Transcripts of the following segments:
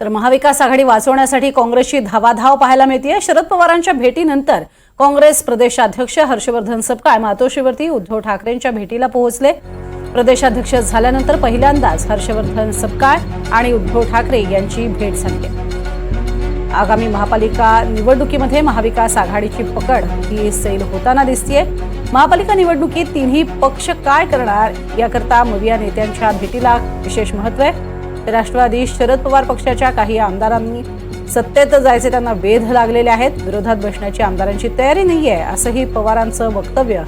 तर महाविकास आघाडी वाचवण्यासाठी काँग्रेसची धावाधाव पाहायला मिळते शरद पवारांच्या भेटीनंतर काँग्रेस प्रदेशाध्यक्ष हर्षवर्धन सपकाळ मातोश्रीवरती उद्धव ठाकरेंच्या भेटीला पोहोचले. प्रदेशाध्यक्ष झाल्यानंतर पहिल्यांदाच हर्षवर्धन सपकाळ आणि उद्धव ठाकरे यांची भेट झाली. आगामी महापालिका निवडणुकीमध्ये महाविकास आघाडीची पकड ही सैल होताना दिसतीये. महापालिका निवडणुकीत तिन्ही पक्ष काय करणार याकरता मविया नेत्यांच्या भेटीला विशेष महत्त्व आहे. राष्ट्रवादी शरद पवार पक्षाच्या काही आमदारांनी सत्तेत जायचे त्यांना वेध लागलेले आहेत. विरोधात बसण्याची आमदारांची तयारी नाही आहे असंही पवारांचं वक्तव्य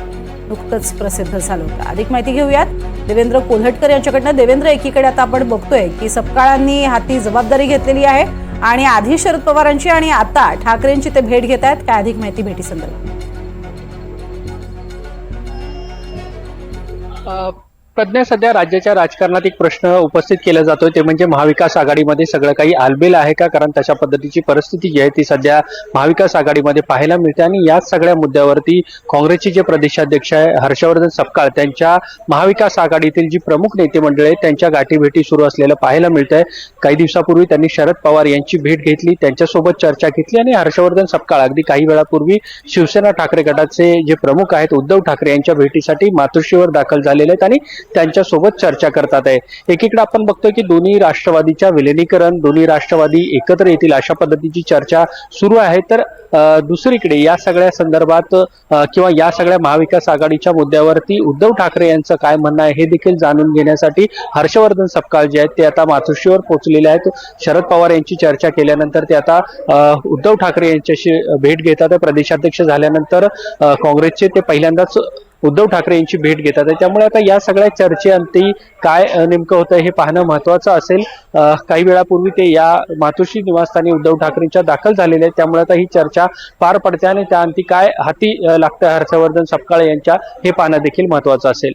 नुकतंच प्रसिद्ध झालं होतं. अधिक माहिती घेऊयात. देवेंद्र कोल्हटकर यांच्याकडनं देवेंद्र एकीकडे आता आपण बघतोय की सपकाळांनी हाती जबाबदारी घेतलेली आहे आणि आधी शरद पवारांची आणि आता ठाकरेंची ते भेट घेत आहेत. काय अधिक माहिती भेटी संदर्भात प्रज्ञा सध्या राज्याच्या राजकारणात एक प्रश्न उपस्थित केला जातोय. ते म्हणजे महाविकास आघाडीमध्ये सगळं काही आलबेल आहे का? कारण तशा पद्धतीची परिस्थिती जी आहे ती सध्या महाविकास आघाडीमध्ये पाहायला मिळते. आणि याच सगळ्या मुद्द्यावरती काँग्रेसचे जे प्रदेशाध्यक्ष आहे हर्षवर्धन सपकाळ त्यांच्या महाविकास आघाडीतील जी प्रमुख नेते मंडळी आहेत त्यांच्या गाठीभेटी सुरू असलेलं पाहायला मिळत आहे काही दिवसापूर्वी त्यांनी शरद पवार यांची भेट घेतली त्यांच्यासोबत चर्चा घेतली आणि हर्षवर्धन सपकाळ अगदी काही वेळापूर्वी शिवसेना ठाकरे गटाचे जे प्रमुख आहेत उद्धव ठाकरे यांच्या भेटीसाठी मातोश्रीवर दाखल झालेले आहेत. आणि त्यांच्यासोबत चर्चा करतात आहे. एकीकडे आपण बघतोय की दोन्ही राष्ट्रवादीच्या विलिनीकरण दोन्ही राष्ट्रवादी एकत्र येतील अशा पद्धतीची चर्चा सुरू आहे. तर दुसरीकडे या सगळ्या संदर्भात किंवा या सगळ्या महाविकास आघाडीच्या मुद्द्यावरती उद्धव ठाकरे यांचं काय म्हणणं आहे हे देखील जाणून घेण्यासाठी हर्षवर्धन सपकाळ जे आहेत ते आता मातोश्रीवर पोहोचलेले आहेत. शरद पवार यांची चर्चा केल्यानंतर ते आता उद्धव ठाकरे यांच्याशी भेट घेतात. प्रदेशाध्यक्ष झाल्यानंतर काँग्रेसचे ते पहिल्यांदाच उद्धव ठाकरे यांची भेट घेतात. त्यामुळे आता या सगळ्या चर्चेअंती काय नेमकं होतं हे पाहणं महत्वाचं असेल. काही वेळापूर्वी ते या मातोश्री निवासस्थानी उद्धव ठाकरेंच्या दाखल झालेले आहेत. त्यामुळे आता ही चर्चा पार पडते आणि त्या अंती काय हाती लागतं हर्षवर्धन सपकाळ यांच्या हे पाहणं देखील महत्वाचं असेल.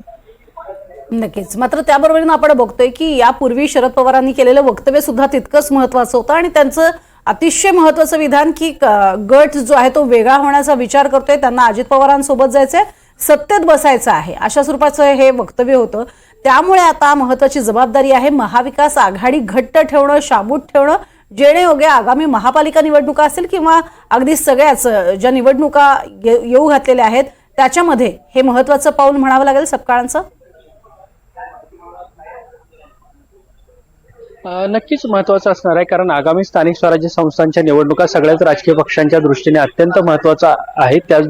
नक्कीच. मात्र त्याबरोबरीनं आपण बघतोय की यापूर्वी शरद पवारांनी केलेलं वक्तव्य सुद्धा तितकंच महत्वाचं होतं आणि त्यांचं अतिशय महत्वाचं विधान की गट जो आहे तो वेगळा होण्याचा विचार करतोय. त्यांना अजित पवारांसोबत जायचंय. सत्तेत बसायचं आहे. अशा स्वरूपाचं हे वक्तव्य होतं. त्यामुळे आता महत्वाची जबाबदारी आहे महाविकास आघाडी घट्ट ठेवणं शाबूत ठेवणं जेणेयोगे आगामी महापालिका निवडणुका असतील किंवा अगदी सगळ्याच ज्या निवडणुका ये- येऊ घातलेल्या आहेत त्याच्यामध्ये हे महत्वाचं पाऊल म्हणावं लागेल सपकाळांचं नक्कीच महत्वाचं असणार आहे कारण आगामी स्थानिक स्वराज्य संस्थांच्या निवडणुका सगळ्याच राजकीय पक्षांच्या दृष्टीने अत्यंत महत्त्वाचा आहे त्याच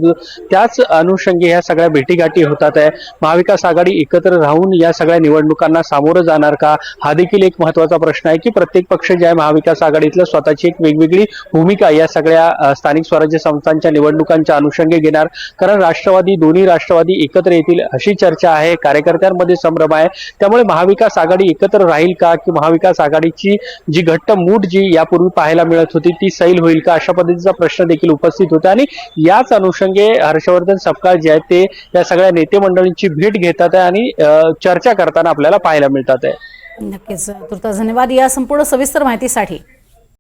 त्याच अनुषंगी ह्या सगळ्या भेटीगाठी होतात आहे. महाविकास आघाडी एकत्र राहून या सगळ्या निवडणुकांना सामोरं जाणार का? हा देखील एक महत्त्वाचा प्रश्न आहे की प्रत्येक पक्ष जे आहे महाविकास आघाडीतलं स्वतःची एक वेगवेगळी भूमिका या सगळ्या स्थानिक स्वराज्य संस्थांच्या निवडणुकांच्या अनुषंगी घेणार. कारण राष्ट्रवादी दोन्ही राष्ट्रवादी एकत्र येतील अशी चर्चा आहे कार्यकर्त्यांमध्ये संभ्रम आहे. त्यामुळे महाविकास आघाडी एकत्र राहील का की महाविकास आघाडीची जी घट्ट मूठ जी यापूर्वी पाहायला मिळत होती ती सैल होईल का? अशा पद्धतीचा प्रश्न देखील उपस्थित होता. आणि याच अनुषंगे हर्षवर्धन सपकाळ जे आहेत ते या सगळ्या नेते मंडळींची भेट घेतात आहे आणि चर्चा करताना आपल्याला पाहायला मिळतात. आहे नक्कीच. तुर्ता धन्यवाद. या संपूर्ण सविस्तर माहितीसाठी